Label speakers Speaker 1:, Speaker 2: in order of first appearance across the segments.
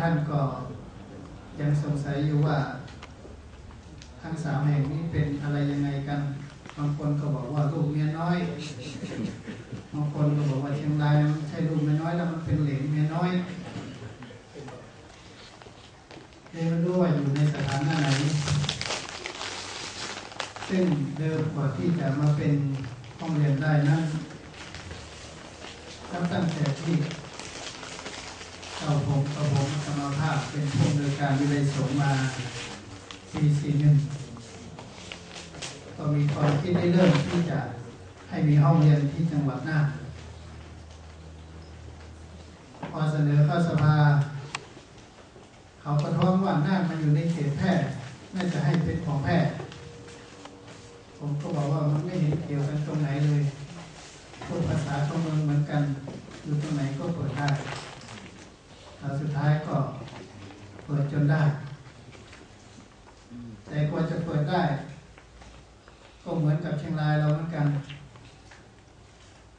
Speaker 1: ท่านก็ยังสงสัยอยู่ว่า ทั้งสามแห่งนี้เป็นอะไรยังไงกัน บางคนก็บอกว่าลูกเมียน้อย บางคนก็บอกว่าเชียงรายมันใช่ลูกเมียน้อยแล้วมันเป็นเหลนเมียน้อยเลยไม่รู้ว่าอยู่ในสถานะไหน ซึ่งเดิมกว่าที่จะมาเป็นห้องเรียนได้นั้นตั้งแต่ที่เราผมกับผมสม พเป็นผู้อำนวยการวิเลยสงมาปีสี่หนึ่งก็มีความคิดได้เริ่มที่จะให้มีห้องเรียนที่จังหวัดน่านพอเสนอเข้าสภา เขาก็ท้องว่าน่านมันอยู่ในเขตแพร่น่าจะให้เป็นของแพร่ผมก็บอกว่ามันไม่เห็นเกี่ยวกันตรงไหนเลยพูดภาษาของเมืองเหมือนกันอยู่ตรงไหนก็เปิดได้แต่สุดท้ายก็ เปิดจนได้ แต่กว่าจะเปิดได้ ก็เหมือนกับเชียงรายเราเหมือนกัน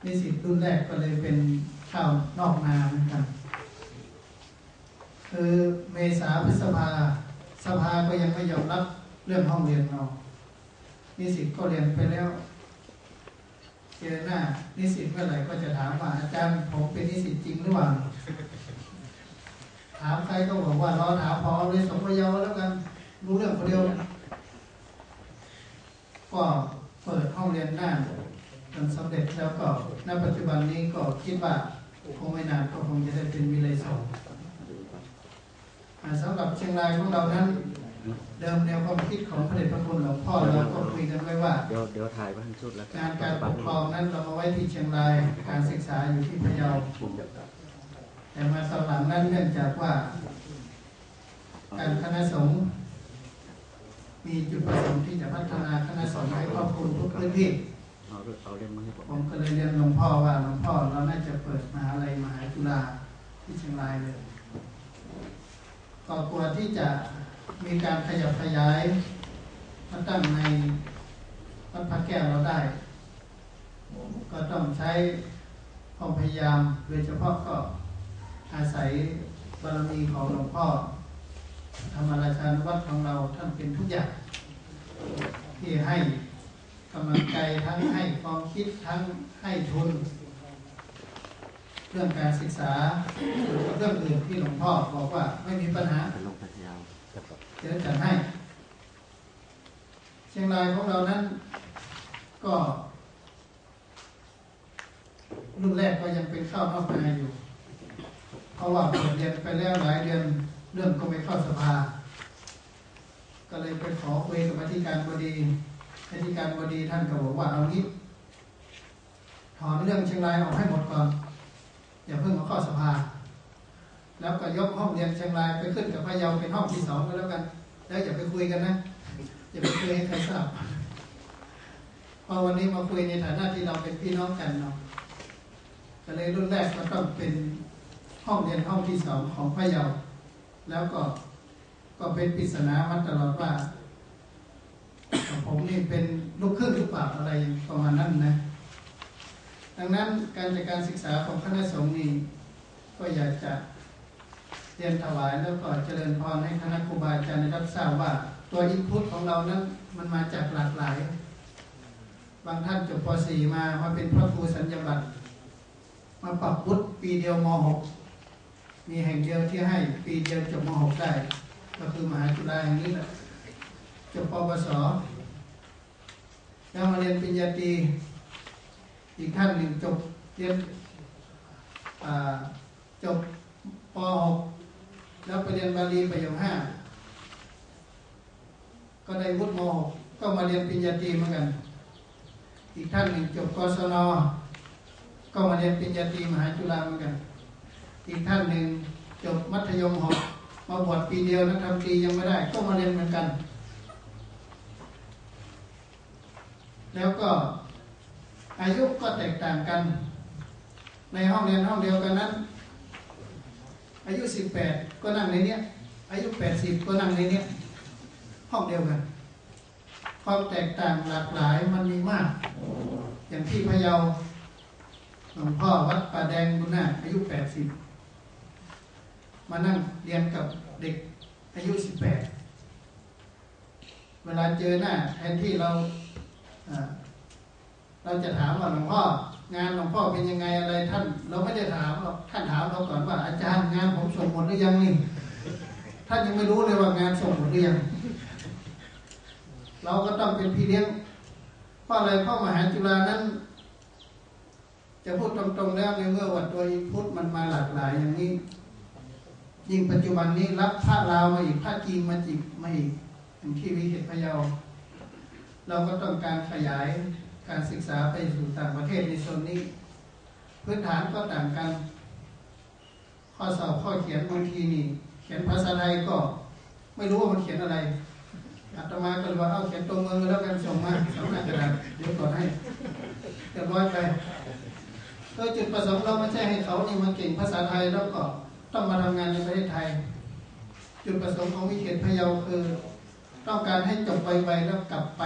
Speaker 1: นิสิตรุ่นแรกก็เลยเป็นข้าวนอกนาเหมือนกันคือเมษาพฤษภาสภาก็ยังไม่ยอมรับเรื่องห้องเรียนเรานิสิตก็เรียนไปแล้วเจอหน้านิสิตเมื่อไหร่ก็จะถามว่าอาจารย์ผมเป็นนิสิตจริงหรือเปล่า ถามใครก็บอกว่ารอถามพอเลยสมพยาวแล้วกัน รู้เรื่องคนเดียว ก็เปิดห้องเรียนหน้าจนสำเร็จแล้วก็ณปัจจุบันนี้ก็คิดว่าคงไม่นานก็คงจะได้เป็นวิเลยสองอ่าสำหรับเชียงรายของเรานั้น เดิมแนวความคิดของพระเดชพระคุณหลวงพ่อเราก็คุยกันไว้ว่า
Speaker 2: เดี๋ยวเดี๋ยวถ่ายไว้ทั้งชุดแล้ว
Speaker 1: งานการปกครองนั้นเรามาไว้ที่เชียงรายการศึกษาอยู่ที่พะเยา แต่มาตอนหลังนั้นเนื่องจากว่า การคณะสงฆ์มีจุดประสงค์ที่จะพัฒนาคณะสงฆ์ให้ครอบคลุมทุกพื้นที่
Speaker 2: ผม
Speaker 1: ผมก็เลยเรียนหลวงพ่อว่าหลวงพ่อเราน่าจะเปิดมหาลัยมหาจุฬาที่เชียงรายเลยก็กลัวที่จะมีการขยับขยายมาตั้งในวัดพระแก้วเราได้ ก็ต้องใช้ความพยายามโดยเฉพาะก็ อาศัยบารมีของหลวงพ่อธรรมราชานุวัตรของเราท่านเป็นทุกอย่าง ที่ให้กำลังใจทั้งให้ความคิดทั้งให้ทุน เรื่องการศึกษาหรือเรื่องอื่นที่หลวงพ่อบอกว่าไม่มีปัญหา
Speaker 2: เป็นลงพัทยาวจะแบบ
Speaker 1: เดี๋ยวจัดให้ เชียงรายของเรานั้นก็รุ่นแรกก็ยังเป็นข้าวนอกนาอยู่ เพราะว่าเปิดเรียนไปแล้วหลายเดือนเรื่องก็ไม่เข้าสภา ก็เลยไปขอคุยกับอธิการบดีอธิการบดีท่านก็บอกว่าเอางี้ถอนเรื่องเชียงรายออกให้หมดก่อนอย่าเพิ่งเอาเข้าสภา แล้วก็ยกห้องเรียนเชียงรายไปขึ้นกับพะเยาเป็นห้องที่สองก็แล้วกัน แล้วอย่าไปคุยกันนะอย่าไปคุยให้ใครทราบพอวันนี้มาคุยในฐานะที่เราเป็นพี่น้องกันเนาะก็เลยรุ่นแรกก็ต้องเป็น ห้องเรียนห้องที่สองของพะเยาแล้วก็ก็เป็นปริศนามาตลอดว่า ผมนี่เป็นลูกครึ่งหรือเปล่าอะไรประมาณนั้นนะ ดังนั้นการจัดการศึกษาของคณะสงฆ์นี่ก็อยากจะเรียนถวายแล้วก็เจริญพรให้คณะครูบาอาจารย์ได้รับทราบว่า ตัวอินพุตของเรานั้นมันมาจากหลากหลาย บางท่านจบป .4 มามาเป็นพระครูสัญญบัตรมาปรับวุฒิปีเดียวม .6 มีแห่งเดียวที่ให้ปีเดียวจบม .6 ได้ ก็คือมหาจุฬาแห่งนี้แหละจบปวสแล้วมาเรียนปริญญาตรีอีกท่านหนึ่งจบเรียนจบป .6 แล้วไปเรียนบาลีประโยคห้าก็ได้วุฒิม .6 ก็มาเรียนปริญญาตรีเหมือนกัน อีกท่านหนึ่งจบกศนก็มาเรียนปริญญาตรีมหาจุฬาเหมือนกัน อีกท่านหนึ่งจบมัธยมหกมาบวชปีเดียวนักทำตียังไม่ได้ ก็มาเรียนเหมือนกัน แล้วก็อายุก็แตกต่างกัน ในห้องเรียนห้องเดียวกันนั้น อายุสิบแปดก็นั่งในเนี้ย อายุแปดสิบก็นั่งในเนี้ย ห้องเดียวกัน ความแตกต่างหลากหลายมันมีมาก อย่างที่พะเยาหลวงพ่อวัดป่าแดงบุญนาอายุแปดสิบ มานั่งเรียนกับเด็กอายุสิบแปดเวลาเจอหน้าแทนที่เราเราจะถามว่าหลวงพ่องานหลวงพ่อเป็นยังไงอะไรท่าน เราไม่ได้ถามหรอกท่านถามเราก่อนว่าอาจารย์งานผมส่งหมดหรือยังนี่ท่านยังไม่รู้เลยว่างานส่งหมดหรือยังเราก็ต้องเป็นพี่เลี้ยงเพราะอะไรเพราะมหาจุฬานั้น จะพูดตรงๆแล้วในเมื่อวัดตัวอินพุทธมันมาหลากหลายอย่างนี้ ยิ่งปัจจุบันนี้รับพระลาวมาอีกพระจีนมาจิกมาอีกอย่างที่วิเศษพะเยา เราก็ต้องการขยายการศึกษาไปสู่ต่างประเทศในโซนนี้ พื้นฐานก็ต่างกัน ข้อสอบข้อเขียนบางทีนี่ เขียนภาษาไทยก็ ไม่รู้ว่ามันเขียนอะไรอาตมาก็เลยว่าเอาเขียนตรงมือแล้วกันส่งมาสำนักกระดาษเดี๋ยวก่อนให้เรียบร้อยไปโดยจุดประสงค์เราไม่ใช่ให้เขานี่มาเก่งภาษาไทยแล้วก็ ต้องมาทำงานในประเทศไทย จุดประสงค์ของวิเศษพะเยาคือ ต้องการให้จบไวแล้วกลับไป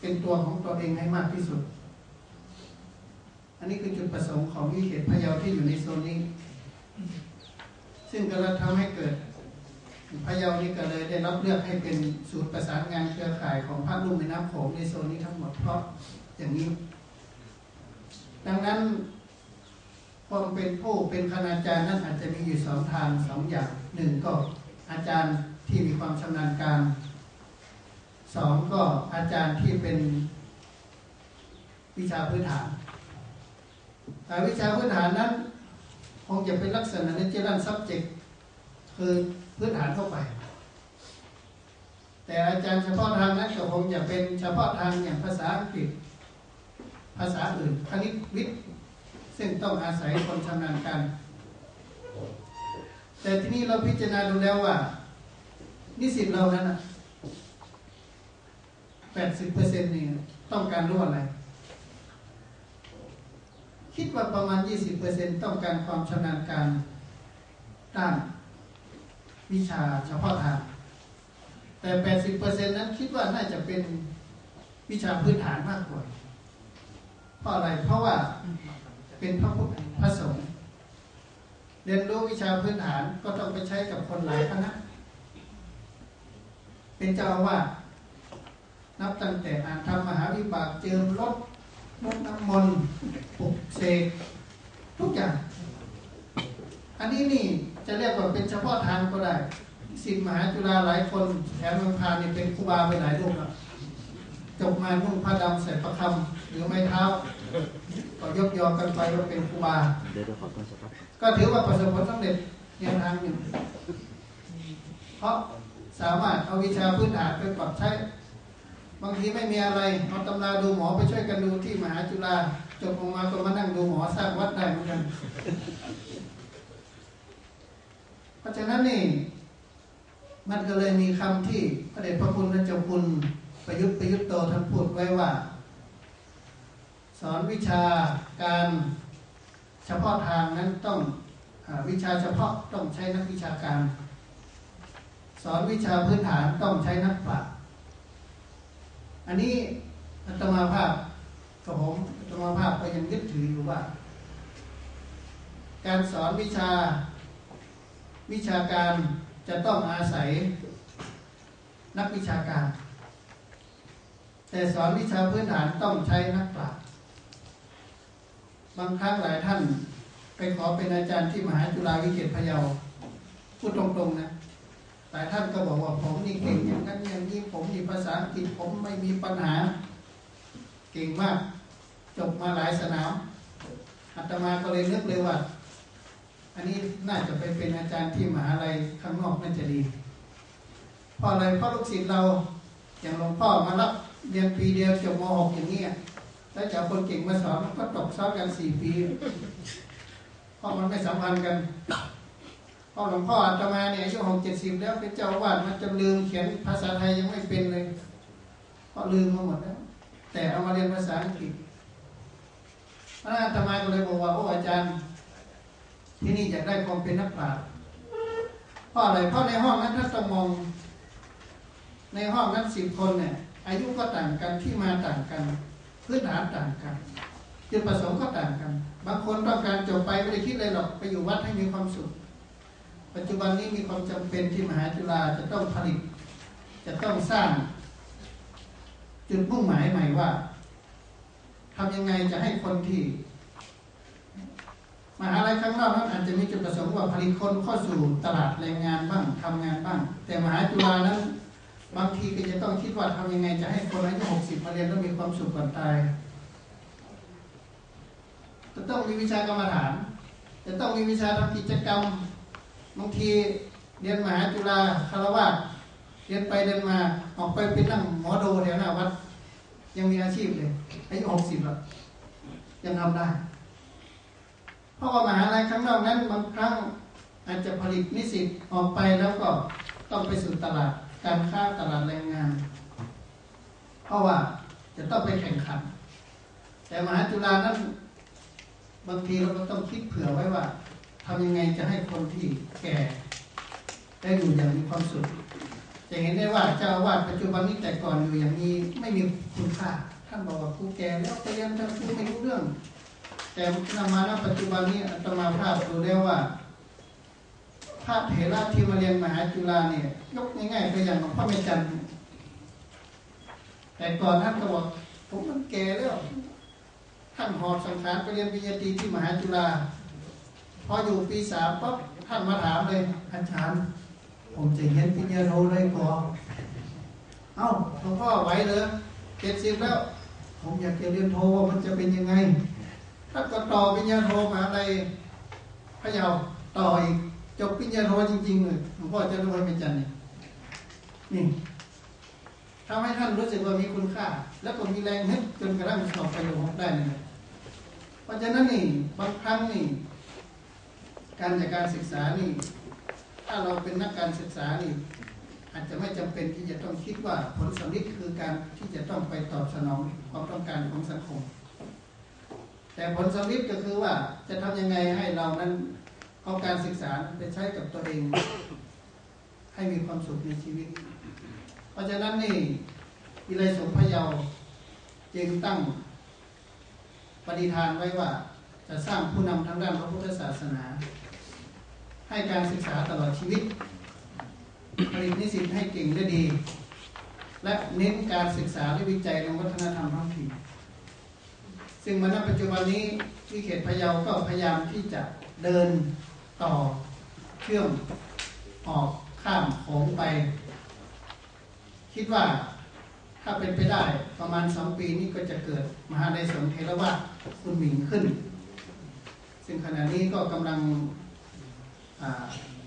Speaker 1: เป็นตัวของตัวเองให้มากที่สุด อันนี้คือจุดประสงค์ของวิเศษพะเยาที่อยู่ในโซนนี้ ซึ่งก็จะทำให้เกิดพะเยานี่ก็เลยได้รับเลือกให้เป็นศูนย์ประสานงานเครือข่ายของภาคลุ่มแม่น้ำโขงในโซนนี้ทั้งหมดเพราะอย่างนี้ ดังนั้น ความเป็นผู้เป็นคณาจารย์นั้นอาจจะมีอยู่สองทางสองอย่างหนึ่งก็อาจารย์ที่มีความชำนาญการสองก็อาจารย์ที่เป็นวิชาพื้นฐานแต่วิชาพื้นฐานนั้น คงจะเป็นลักษณะในเจรัน subject คือพื้นฐานเข้าไป แต่อาจารย์เฉพาะทางนั้นก็คงจะเป็นเฉพาะทางอย่างภาษาอังกฤษ ภาษาอื่นคณิตวิทย์ ซึ่งต้องอาศัยคนชำนาญการ แต่ที่นี้เราพิจารณาดูแล้วว่า นิสิตเรานั้นแปดสิบเปอร์เซ็นต์นี่ต้องการรู้อะไร คิดว่าประมาณยี่สิบเปอร์เซ็นต์ต้องการความชำนาญการด้านวิชาเฉพาะทาง แต่แปดสิบเปอร์เซ็นต์นั้นคิดว่าน่าจะเป็นวิชาพื้นฐานมากกว่า เพราะอะไร เพราะว่า เป็นพระพุทธพระสงฆ์เรียนรู้วิชาพื้นฐานก็ต้องไปใช้กับคนหลายคณะ เป็นเจ้าอาวาสนับตั้งแต่อ่านทำมหาวิบากเจิมรถรถน้ำมนต์ปุกเสกทุกอย่าง อันนี้นี่จะเรียกว่าเป็นเฉพาะทางก็ได้ สิทธิมหาจุฬาหลายคนแถมเมืองพานนี่เป็นครูบาไปหลายรูปแล้ว จบมานุ่งผ้าดำใส่ประคำหรือไม้เท้า ก็ยกยอกันไปว่าเป็นครูบา
Speaker 2: เดี๋ยวขอต้นสักครับ
Speaker 1: ก็ถือว่าประสบผลสำเร็จในทางหนึ่งเพราะสามารถเอาวิชาพื้นฐานไปปรับใช้ บางทีไม่มีอะไรเอาตำราดูหมอไปช่วยกันดูที่มหาจุฬาจบออกมาก็มานั่งดูหมอสร้างวัดได้เหมือนกัน เพราะฉะนั้นนี่มันก็เลยมีคำที่พระเดชพระคุณพระเจ้าคุณ ประยุทธ์ประยุทธ์โตท่านพูดไว้ว่า สอนวิชาการเฉพาะทางนั้นต้องอวิชาเฉพาะต้องใช้นักวิชาการ สอนวิชาพื้นฐานต้องใช้นักปราชญ์อันนี้อาตมาภาพกับผมอาตมาภาพก็ยังยึดถืออยู่ว่า การสอนวิชาวิชาการจะต้องอาศัยนักวิชาการ แต่สอนวิชาพื้นฐานต้องใช้นักปราชญ์บางครั้งหลายท่านไปขอเป็นอาจารย์ที่มหาจุฬาวิเศษพะเยาพูดตรงๆนะหลายท่านก็บอกว่าผมนี่เก่งอย่างนั้นอย่างนี้ผมนี่ภาษาอังกฤษผมไม่มีปัญหา เก่งมาก จบมาหลายสนามอาตมาก็เลยนึกเลยว่า อันนี้น่าจะไปเป็นอาจารย์ที่มหาลัยข้างนอกน่าจะดีเพราะอะไรเพราะลูกศิษย์เราอย่างหลวงพ่อมารับ เรียนปีเดียวจบม .6 อย่างนี้ยแล้วจะเอาคนเก่งมาสอนก็ตกซ้อนกันสี่ปีเพราะมันไม่สัมพันธ์กันพ่อหลวงพ่ออาตมาเนี่ยอายุหกเจ็ดสิบแล้วเป็นเจ้าวาดมันจะลืมเขียนภาษาไทยยังไม่เป็นเลยเพราะลืมมาหมดแล้วแต่เอามาเรียนภาษาอังกฤษพระอาตมาก็เลยบอกว่าโอ้อาจารย์ ที่นี่อยากได้ความเป็นนักปราชญ์เพราะอะไรเพราะในห้องนั้นถ้าต้องมอง ในห้องนั้นสิบคนเนี่ย อายุก็ต่างกันที่มาต่างกัน พื้นฐานต่างกันจุดประสงค์ก็ต่างกัน บางคนต้องการจบไปไม่ได้คิดเลยหรอกไปอยู่วัดให้มีความสุข ปัจจุบันนี้มีความจำเป็นที่มหาจุฬาจะต้องผลิต จะต้องสร้าง จุดมุ่งหมายใหม่ว่าทำยังไงจะให้คนที่มหาลัยข้างนอกนั้นอาจจะมีจุดประสงค์ว่าผลิตคนเข้าสู่ตลาดแรงงานบ้างทำงานบ้าง แต่มหาจุฬานั้น บางทีก็จะต้องคิดว่าทำยังไงจะให้คนอายุหกสิบมาเรียนแล้วมีความสุขก่อนตาย จะต้องมีวิชากรรมฐาน จะต้องมีวิชาทำกิจกรรม บางทีเรียนมหาจุฬาคารวะเรียนไปเดินมาออกไปเป็นนั่งหมอดูแถวหน้าวัด ยังมีอาชีพเลยอายุหกสิบแล้วยังทำได้ เพราะว่ามหาลัยข้างนอกนั้นบางครั้งอาจจะผลิตนิสิตออกไปแล้วก็ต้องไปสู่ตลาด การค้าตลาดแรงงาน เพราะว่าจะต้องไปแข่งขัน แต่มหาจุฬานั้นบางทีเราก็ต้องคิดเผื่อไว้ว่าทำยังไงจะให้คนที่แก่ได้อยู่อย่างมีความสุขจะเห็นได้ว่าเจ้าอาวาสปัจจุบันนี้แต่ก่อนอยู่อย่างนี้ไม่มีคุณค่าท่านบอกว่าครูแก่แล้วไปเรียนท่านครูไม่รู้เรื่อง แต่นำมาณปัจจุบันนี้อาตมาภาพดูแล้วว่า พระเถระที่มาเรียนมหาจุฬาเนี่ย ยกง่ายๆตัวอย่างของพระเมจันทร์แต่ก่อนท่านก็บอกผมมันแก่แล้วท่านหอบสังขารไปเรียนปริญญาตรีที่มหาจุฬาพออยู่ปีสามปั๊บท่านมาถามเลย อาจารย์ ผมจะเรียนปริญญาโทได้ก่อนเอ้าหลวงพ่อไหวเลยเจ็ดสิบแล้ว ผมอยากจะเรียนโทว่ามันจะเป็นยังไงถ้านก็ต่อปริญญาโทมหาอะไรพะเยาต่ออีก จบปิญญาโทจริงๆเลยหลวงพ่อจะรู้ว่าเป็นจันนี่นี่ทำให้ท่านรู้สึกว่ามีคุณค่า แล้วก็มีแรงฮึดจนกระทั่งสอบประโยคได้เลยเพราะฉะนั้นนี่บางครั้งนี่การจากการศึกษานี่ ถ้าเราเป็นนักการศึกษานี่ อาจจะไม่จำเป็นที่จะต้องคิดว่าผลสำลิดคือการที่จะต้องไปตอบสนองความต้องการของสังคม แต่ผลสำลิดก็คือว่าจะทำยังไงให้เรานั้น เอาการศึกษาไปใช้กับตัวเอง ให้มีความสุขในชีวิต เพราะฉะนั้นนี่วิเลสงฆ์พะเยาจึงตั้งปฏิทานไว้ว่า จะสร้างผู้นำทางด้านพระพุทธศาสนา ให้การศึกษาตลอดชีวิต ผลิตนิสิตให้เก่งและดี และเน้นการศึกษาและวิจัยในวัฒนธรรมท้องถิ่นซึ่งมาณปัจจุบันนี้ที่เขตพะเยาก็พยายามที่จะเดิน ต่อเชื่อมออกข้ามโขงไป คิดว่าถ้าเป็นไปได้ประมาณสองปีนี้ก็จะเกิดมหาในสนเทรวาสคุณหมิงขึ้น ซึ่งขณะนี้ก็กำลัง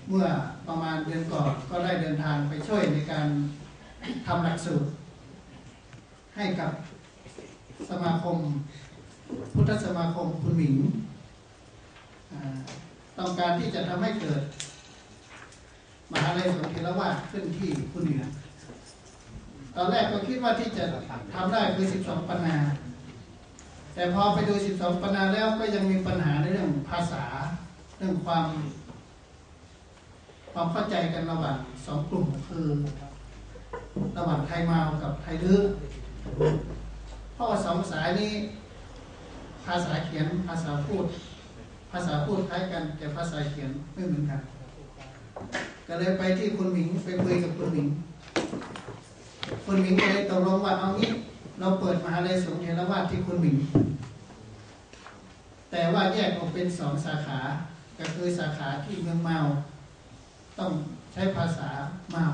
Speaker 1: เมื่อประมาณเดือนก่อนก็ได้เดินทางไปช่วยในการทำหลักสูตร ให้กับสมาคม พุทธสมาคมคุณหมิง ต้องการที่จะทำให้เกิด มหาลัยสงฆ์เทรวาสขึ้นที่คุณเหนือ ตอนแรกก็คิดว่าที่จะทำได้คือ12ปัญหาแต่พอไปดู12ปัญหาแล้วก็ยังมีปัญหาในเรื่องภาษา เรื่องความ ความเข้าใจกันระหว่างสองกลุ่มคือ ระหว่างไทยมาวกับไทยลื้อเพราะว่าสองสายนี้ ภาษาเขียนภาษาพูด ภาษาพูดคล้ายกัน แต่ภาษาเขียนไม่เหมือนกัน ก็เลยไปที่คุณหมิงไปคุยกับคุณหมิง คุณหมิงก็เลยตกลงว่าเอางี้ เราเปิดมหาลัยสงฆ์เทรวาสที่คุณหมิง แต่ว่าแยกออกเป็นสองสาขา ก็คือสาขาที่เมืองเมาต้องใช้ภาษาเมา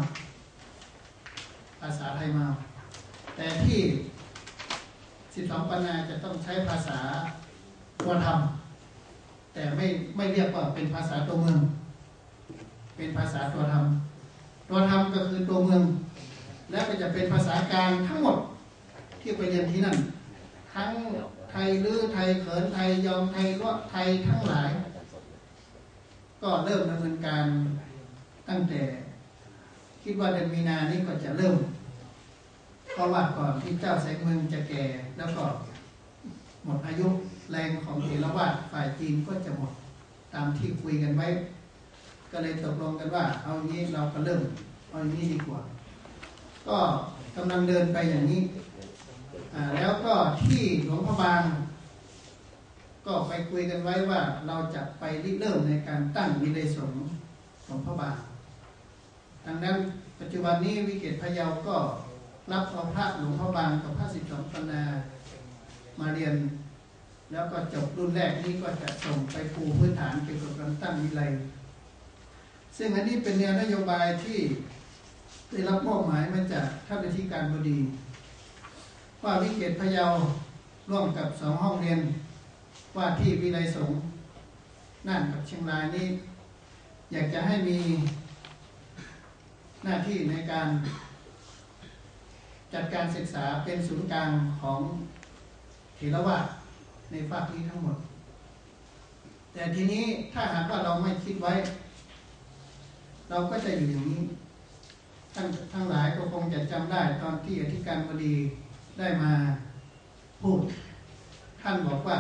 Speaker 1: ภาษาไทยเมาแต่ที่สิบสองปัญนาจะต้องใช้ภาษาตัวธรรม แต่ไม่ไม่เรียกว่าเป็นภาษาตัวเมือง เป็นภาษาตัวธรรม ตัวธรรมก็คือตัวเมือง และก็จะเป็นภาษากลางทั้งหมดที่ไปเรียนที่นั่น ทั้งไทยลื้อไทยเขินไทยยอมไทยลวไทยทั้งหลาย ก็เริ่มดำเนินการตั้งแต่ คิดว่าเดือนมีนานี้ก็จะเริ่มเพราะว่าก่อนที่เจ้าแสงเมืองจะแก่แล้วก็หมดอายุ แรงของเทรวาสฝ่ายจีนก็จะหมดตามที่คุยกันไว้ ก็เลยตกลงกันว่า เอางี้เราก็เริ่มเอาอย่างนี้ดีกว่า ก็กำลังเดินไปอย่างนี้แล้วก็ที่หลวงพระบาง ก็ไปคุยกันไว้ว่าเราจะไปริเริ่มในการตั้งวิเลยสงฆ์หลวงพระบางดังนั้นปัจจุบันนี้วิเกตพะเยาก็รับเอาพระหลวงพ่อบางกับพระสิบสองปนามาเรียน แล้วก็จบรุ่นแรกนี้ก็จะส่งไปปูพื้นฐานเกี่ยวกับการตั้งวิไลซึ่งอันนี้เป็นแนวนโยบายที่ได้รับมอบหมายมาจากท่านอธิการบดี ว่าวิเกตพะเยาร่วมกับสองห้องเรียน ว่าที่วิไลสงฆ์น่านกับเชียงรายนี้ อยากจะให้มีหน้าที่ในการจัดการศึกษาเป็นศูนย์กลางของเถรวาท ในภาคนี้ทั้งหมด แต่ทีนี้ถ้าหากว่าเราไม่คิดไว้ เราก็จะอยู่อย่างนี้ท่านทั้งหลายก็คงจะจำได้ตอนที่อธิการบดีได้มาพูด ท่านบอกว่า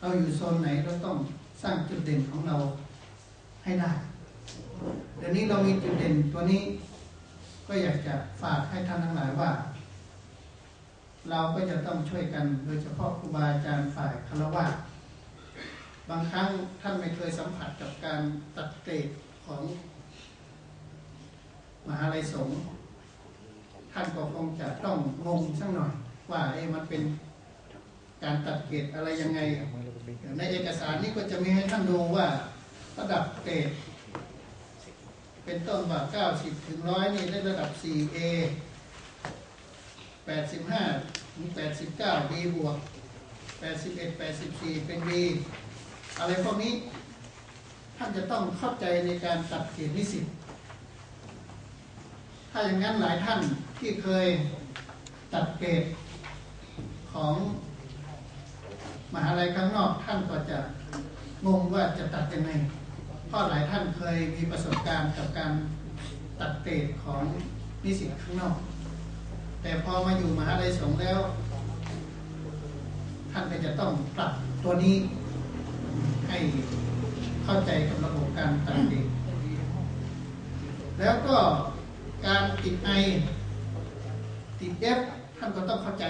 Speaker 1: เราอยู่โซนไหนเราต้องสร้างจุดเด่นของเราให้ได้เดี๋ยวนี้เรามีจุดเด่นตัวนี้ ก็อยากจะฝากให้ท่านทั้งหลายว่า เราก็จะต้องช่วยกัน โดยเฉพาะครูบาอาจารย์ฝ่ายคารวะบางครั้งท่านไม่เคยสัมผัสกับการตัดเกรดของมหาลัยสงฆ์ท่านก็คงจะต้องงงสักหน่อยว่าเอ๊ะมันเป็นการตัดเกรดอะไรยังไง ในเอกสารนี้ก็จะมีให้ท่านดูว่าระดับเกรดเป็นต้นว่า90 ถึง100นี่ได้ระดับ 4A 85ถึง89 B บวก 81 84 เป็น B อะไรพวกนี้ ท่านจะต้องเข้าใจในการตัดเกรดนิสิต ถ้าอย่างนั้นหลายท่านที่เคยตัดเกรดของมหาลัยข้างนอกท่านก็จะงงว่าจะตัดยังไง เพราะหลายท่านเคยมีประสบการณ์กับการตัดเกรดของนิสิตข้างนอก แต่พอมาอยู่มหาลัยสงฆ์แล้ว ท่านก็จะต้องปรับตัวนี้ ให้เข้าใจกับระบบการตัดเกรดแล้วก็การติดไอติดเอฟท่านก็ต้องเข้าใจ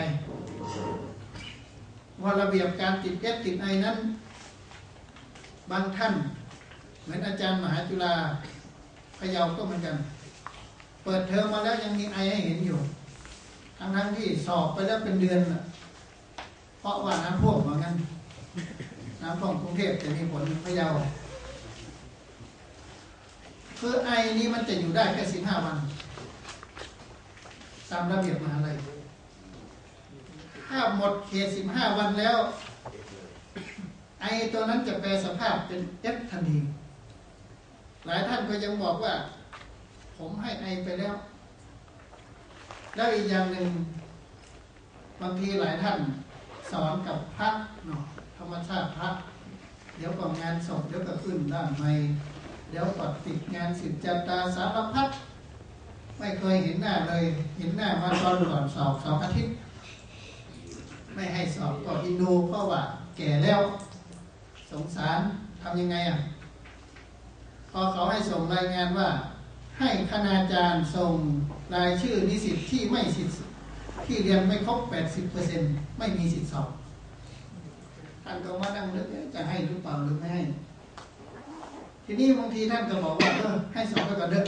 Speaker 1: ว่าระเบียบการติดเอฟติดไอนั้น บางท่าน เหมือนอาจารย์มหาจุฬาพยาวก็เหมือนกัน เปิดเทอมมาแล้วยังมีไอให้เห็นอยู่ ทั้งทั้งที่สอบไปแล้วเป็นเดือนน่ะ เพราะว่าน้ำท่วมเหมือนกันน้ำท่วมกรุงเทพจะมีผลพะเยาคือไอนี้มันจะอยู่ได้แค่สิบห้าวัน ตามระเบียบมหาลัยถ้าหมดเขตสิบห้าวันแล้ว ไอตัวนั้นจะแปลสภาพเป็นเอฟทันทีหลายท่านก็ยังบอกว่า ผมให้ไอไปแล้ว แล้วอีกอย่างหนึ่งบางทีหลายท่านสอนกับพระเนาะธรรมชาติพระ เดี๋ยวก็งานศพเดี๋ยวก็ขึ้นด้านใหมเดี๋ยวก็ติดงานสิบจันตาสารพัดไม่เคยเห็นหน้าเลย เห็นหน้ามาตอนก่อนสอบสองอาทิตย์ ไม่ให้สอบก็อินดูเพราะว่า แก่แล้ว สงสารทำยังไงอะพอเขาให้ส่งรายงานว่า ให้คณาจารย์ส่ง รายชื่อนิสิตที่ไม่สิทธิ์ที่เรียนไม่ครบ 80%ไม่มีสิทธิ์สอบท่านก็มานั่งนึกเอ๊ะจะให้หรือเปล่าหรือไม่ให้ ทีนี้บางทีท่านก็บอกว่าเออให้สอบไปก่อนเด้อ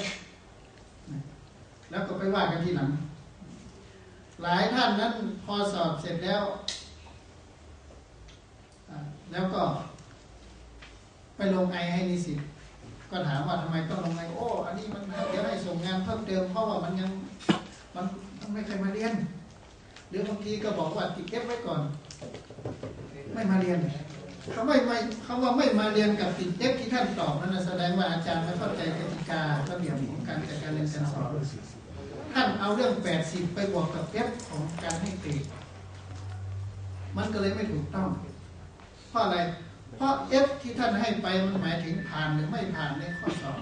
Speaker 1: แล้วก็ไปว่ากันทีหลัง หลายท่านนั้นพอสอบเสร็จแล้ว แล้วก็ไปลงไอให้นิสิต ก็ถามว่าทำไมต้องลงไอโอ้อันนี้มันเดี๋ยวให้ส่งงานเพิ่มเติมเพราะว่ามันยังมันมันไม่เคยมาเรียน หรือบางทีก็บอกว่าติดเก็บไว้ก่อน ไม่มาเรียนคำว่าไม่คำว่าไม่มาเรียนกับติดเก็บที่ท่านตอบนั้นแสดงว่าอาจารย์ไม่เข้าใจกติการะเบียบของการจัดการเรียนการสอนท่านเอาเรื่อง80ไปบวกกับเอฟของการให้เกรดมันก็เลยไม่ถูกต้องเพราะอะไร ราะ F ที่ท่านให้ไปมันหมายถึงผ่านหรือไม่ผ่านในข้อสอบ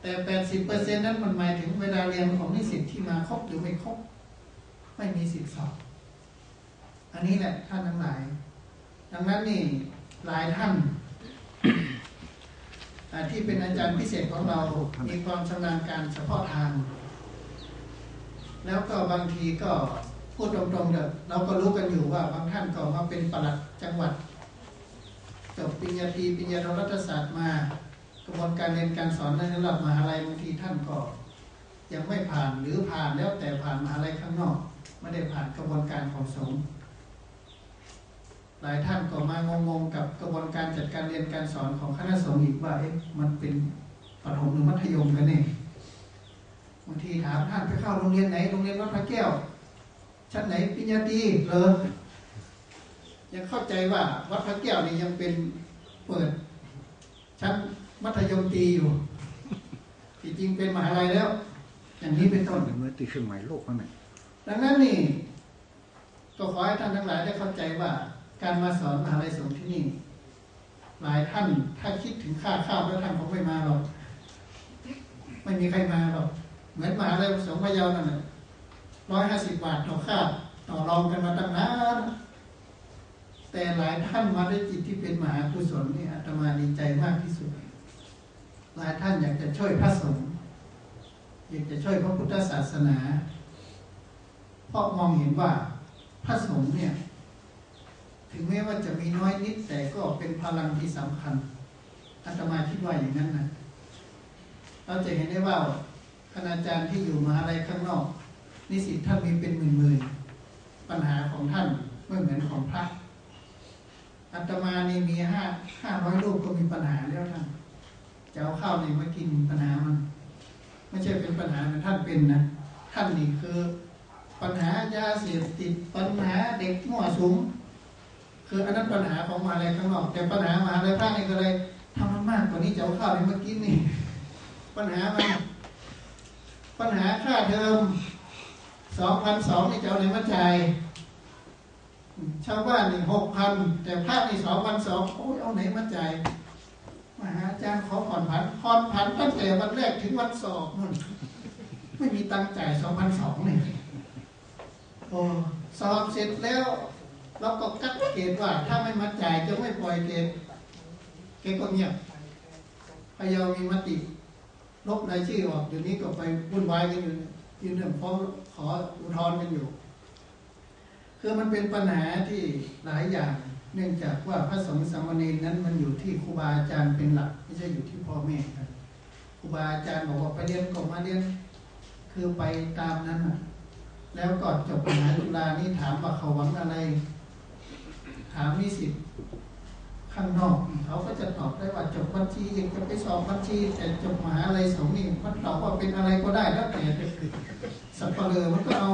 Speaker 1: แต่80%นั้นมันหมายถึงเวลาเรียนของนิสิตที่มาครบหรือไม่ครบไม่มีสิทธิสอบ อันนี้แหละท่านทั้งหลาย ดังนั้นนี่หลายท่านที่เป็นอาจารย์พิเศษของเรา มีความชำนาญการเฉพาะทาง แล้วก็บางทีก็พูดตรงๆเด้อเราก็รู้กันอยู่ว่าบางท่านก็มาเป็นปลัดจังหวัด จบปริญญาตรีปริญญาโทรัฐศาสตร์มา กระบวนการเรียนการสอนในระดับมหาลัยบางทีท่านก็ยังไม่ผ่านหรือผ่านแล้วแต่ผ่านมหาลัยข้างนอก ไม่ได้ผ่านกระบวนการของสงฆ์หลายท่านก็มางงๆกับกระบวนการจัดการเรียนการสอนของคณะสงฆ์อีกว่าเอ๊ะมันเป็นประถมหรือมัธยมกันเนี่ยบางทีถามท่านไปเข้าโรงเรียนไหนโรงเรียนวัดพระแก้วชั้นไหนปริญญาตรีเหร ยังเข้าใจว่าวัดพระแก้วนี่ยังเป็นเปิด ชั้นมัธยมตรีอยู่ ที่จริงเป็นมหาลัยแล้ว อย่างนี้เป็นต้น
Speaker 3: เมื่อตีเครื่องหมายโลกนั่นแหละ
Speaker 1: ดังนั้นนี่ก็ขอให้ท่านทั้งหลายได้เข้าใจว่า การมาสอนมหาลัยสงฆ์ที่นี่ หลายท่านถ้าคิดถึงค่าข้าวแล้วท่านคงไม่มาหรอกไม่มีใครมาหรอกเหมือนมหาลัยสงฆ์พะเยานั่นแหละร้อยห้าสิบบาทต่อค่าต่อรองกันมาตั้งนาน แต่หลายท่านมาด้วยจิตที่เป็นมหากุศลนี่อาตมาดีใจมากที่สุด หลายท่านอยากจะช่วยพระสงฆ์อยากจะช่วยพระพุทธศาสนาเพราะมองเห็นว่าพระสงฆ์เนี่ย ถึงแม้ว่าจะมีน้อยนิดแต่ก็เป็นพลังที่สำคัญอาตมาคิดว่าอย่างนั้นนะเราจะเห็นได้ว่าคณาจารย์ที่อยู่มหาลัยข้างนอก นิสิตท่านมีเป็นหมื่นๆปัญหาของท่านไม่เหมือนของพระ อาตมานี่มีห้าห้าร้อยลูกก็มีปัญหาแล้วท่านจะเอาข้าวไหนมากินปัญหามัน ไม่ใช่เป็นปัญหาเหมือนท่านเป็นนะท่านนี่คือ ปัญหายาเสพติดปัญหาเด็กมั่วสุมคืออันนั้นปัญหาของมหาลัยข้างนอก แต่ปัญหามหาลัยภาคนี่ก็เลยทำมันมากกว่านี้จะเอาข้าวไหนมากินนี่ ปัญหามันปัญหาค่าเทอมสองพันสองนี่จะเอาไหนมาจ่าย ชาวบ้านนี่หกพันแต่ภาคนี่สองพันสองโอ้ยเอาไหนมาจ่ายมหาอาจารย์ขอผ่อนผันผ่อนผันตั้งแต่วันแรกถึงวันสอบนู่นไม่มีตังจ่ายสองพันสองเนี่ยโอ้สอบเสร็จแล้วเราก็กัดเกณฑ์ว่า ถ้าไม่มาจ่ายจะไม่ปล่อยเกณฑ์เกณฑ์ก็เงียบพยามีมติ ลบรายชื่อออกเดี๋ยวนี้ก็ไปวุ่นวายกันอยู่ยืนเรื่องฟ้องขออุทธรณ์กันอยู่ คือมันเป็นปัญหาที่หลายอย่าง เนื่องจากว่าพระสงฆ์สามเณรนั้นมันอยู่ที่ครูบาอาจารย์เป็นหลัก ไม่ใช่อยู่ที่พ่อแม่ครับครูบาอาจารย์บอกว่าไปเรียนก็มาเรียนคือไปตามนั้นน่ะแล้วก่อนจบมหาจุฬานี่ถามว่าเขาหวังอะไร ถามนิสิตข้างนอก เขาก็จะตอบได้ว่าจบบัญชีอยากจะไปสอบบัญชี แต่จบมหาอะไรสองนี่มันตอบว่าเป็นอะไรก็ได้แล้วแต่สับเปลือมันก็เอา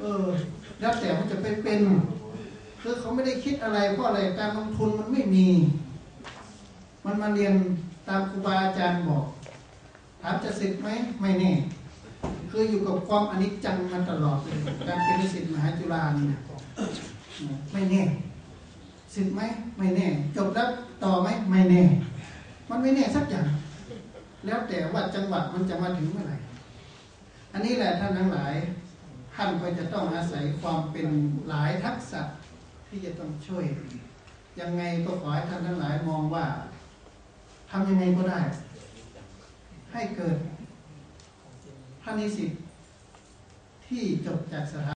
Speaker 1: เออ แล้วแต่มันจะไปเป็นคือเขาไม่ได้คิดอะไรเพราะอะไรการลงทุนมันไม่มี มันมาเรียนตามครูบาอาจารย์บอก ถามจะสิทธิ์ไหมไม่แน่คืออยู่กับความอนิจจังมาตลอดเลยการเป็นนิสิตมหาจุฬานี่นะไม่แน่สิทธิ์ไหมไม่แน่ จบแล้วต่อไหมไม่แน่ มันไม่แน่สักอย่าง แล้วแต่ว่าจังหวัดมันจะมาถึงเมื่อไหร่อันนี้แหละท่านทั้งหลาย ท่านก็จะต้องอาศัยความเป็นหลายทักษะที่จะต้องช่วย ยังไงก็ขอให้ท่านทั้งหลายมองว่าทำยังไงก็ได้ ให้เกิดพระนิสิตที่จบจากสถา